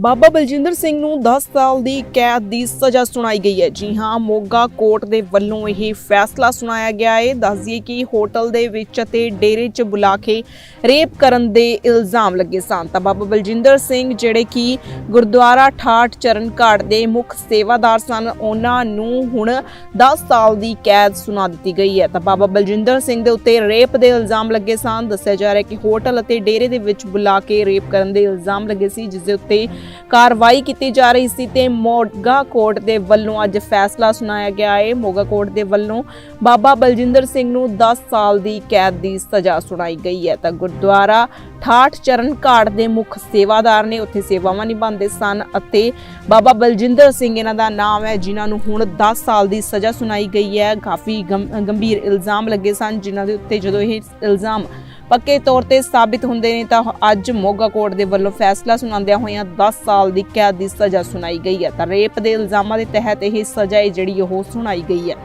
ਬਾਬਾ ਬਲਜਿੰਦਰ ਸਿੰਘ ਨੂੰ 10 ਸਾਲ ਦੀ ਕੈਦ ਦੀ ਸਜ਼ਾ ਸੁਣਾਈ ਗਈ ਹੈ। ਜੀ ਹਾਂ, ਮੋਗਾ ਕੋਰਟ ਦੇ ਵੱਲੋਂ ਇਹ ਫੈਸਲਾ ਸੁਣਾਇਆ ਗਿਆ ਹੈ। ਦੱਸ ਦਈਏ ਕਿ ਹੋਟਲ ਦੇ ਵਿੱਚ ਅਤੇ ਡੇਰੇ 'ਚ ਬੁਲਾ ਕੇ ਰੇਪ ਕਰਨ ਦੇ ਇਲਜ਼ਾਮ ਲੱਗੇ ਸਨ ਤਾਂ ਬਾਬਾ ਬਲਜਿੰਦਰ ਸਿੰਘ ਜਿਹੜੇ ਕਿ ਗੁਰਦੁਆਰਾ ਠਾਠ ਚਰਨ ਘਾਟ ਦੇ ਮੁੱਖ ਸੇਵਾਦਾਰ ਸਨ, ਉਹਨਾਂ ਨੂੰ ਹੁਣ 10 ਸਾਲ ਦੀ ਕੈਦ ਸੁਣਾ ਦਿੱਤੀ ਗਈ ਹੈ। ਤਾਂ ਬਾਬਾ ਬਲਜਿੰਦਰ ਸਿੰਘ ਦੇ ਉੱਤੇ ਰੇਪ ਦੇ ਇਲਜ਼ਾਮ ਲੱਗੇ ਸਨ ਦੱਸਿਆ ਜਾ ਰਿਹਾ ਕਿ ਹੋਟਲ ਅਤੇ ਡੇਰੇ ਦੇ ਵਿੱਚ ਬੁਲਾ ਕੇ ਰੇਪ ਕਰਨ ਦੇ ਇਲਜ਼ਾਮ ਲੱਗੇ ਸੀ, ਜਿਸ ਦੇ ਉੱਤੇ ਕਾਰਵਾਈ ਕੀਤੀ ਜਾ ਰਹੀ ਸੀ ਤੇ ਮੋਗਾ ਕੋਰਟ ਦੇ ਵੱਲੋਂ ਅੱਜ ਫੈਸਲਾ ਸੁਣਾਇਆ ਗਿਆ ਹੈ। ਮੋਗਾ ਕੋਰਟ ਦੇ ਵੱਲੋਂ ਬਾਬਾ ਬਲਜਿੰਦਰ ਸਿੰਘ ਨੂੰ 10 ਸਾਲ ਦੀ ਕੈਦ ਦੀ ਸਜ਼ਾ ਸੁਣਾਈ ਗਈ ਹੈ। ਤਾਂ ਗੁਰਦੁਆਰਾ ਠਾਠ ਚਰਨ ਘਾਟ ਦੇ ਮੁੱਖ ਸੇਵਾਦਾਰ ਨੇ ਉੱਥੇ ਸੇਵਾਵਾਂ ਨਿਭਾਉਂਦੇ ਸਨ ਅਤੇ ਬਾਬਾ ਬਲਜਿੰਦਰ ਸਿੰਘ ਇਹਨਾਂ ਦਾ ਨਾਮ ਹੈ, ਜਿਨ੍ਹਾਂ ਨੂੰ ਹੁਣ 10 ਸਾਲ ਦੀ ਸਜ਼ਾ ਸੁਣਾਈ ਗਈ ਹੈ। ਕਾਫੀ ਗੰਭ- ਗੰਭੀਰ ਇਲਜ਼ਾਮ ਲੱਗੇ ਸਨ, ਜਿਨ੍ਹਾਂ ਦੇ ਉੱਤੇ ਜਦੋਂ ਇਹ ਇਲਜ਼ਾਮ ਪੱਕੇ ਤੌਰ ਤੇ ਸਾਬਿਤ ਹੁੰਦੇ ਨੇ ਤਾਂ ਅੱਜ ਮੋਗਾ ਕੋਰਟ ਦੇ ਵੱਲੋਂ ਫੈਸਲਾ ਸੁਣਾਉਂਦਿਆਂ ਹੋਇਆਂ 10 ਸਾਲ ਦੀ ਕੈਦ ਦੀ ਸਜ਼ਾ ਸੁਣਾਈ ਗਈ ਹੈ। ਤਾਂ ਰੇਪ ਦੇ ਇਲਜ਼ਾਮਾਂ ਦੇ ਤਹਿਤ ਇਹ ਸਜ਼ਾ ਹੈ ਜਿਹੜੀ ਉਹ ਸੁਣਾਈ ਗਈ ਹੈ।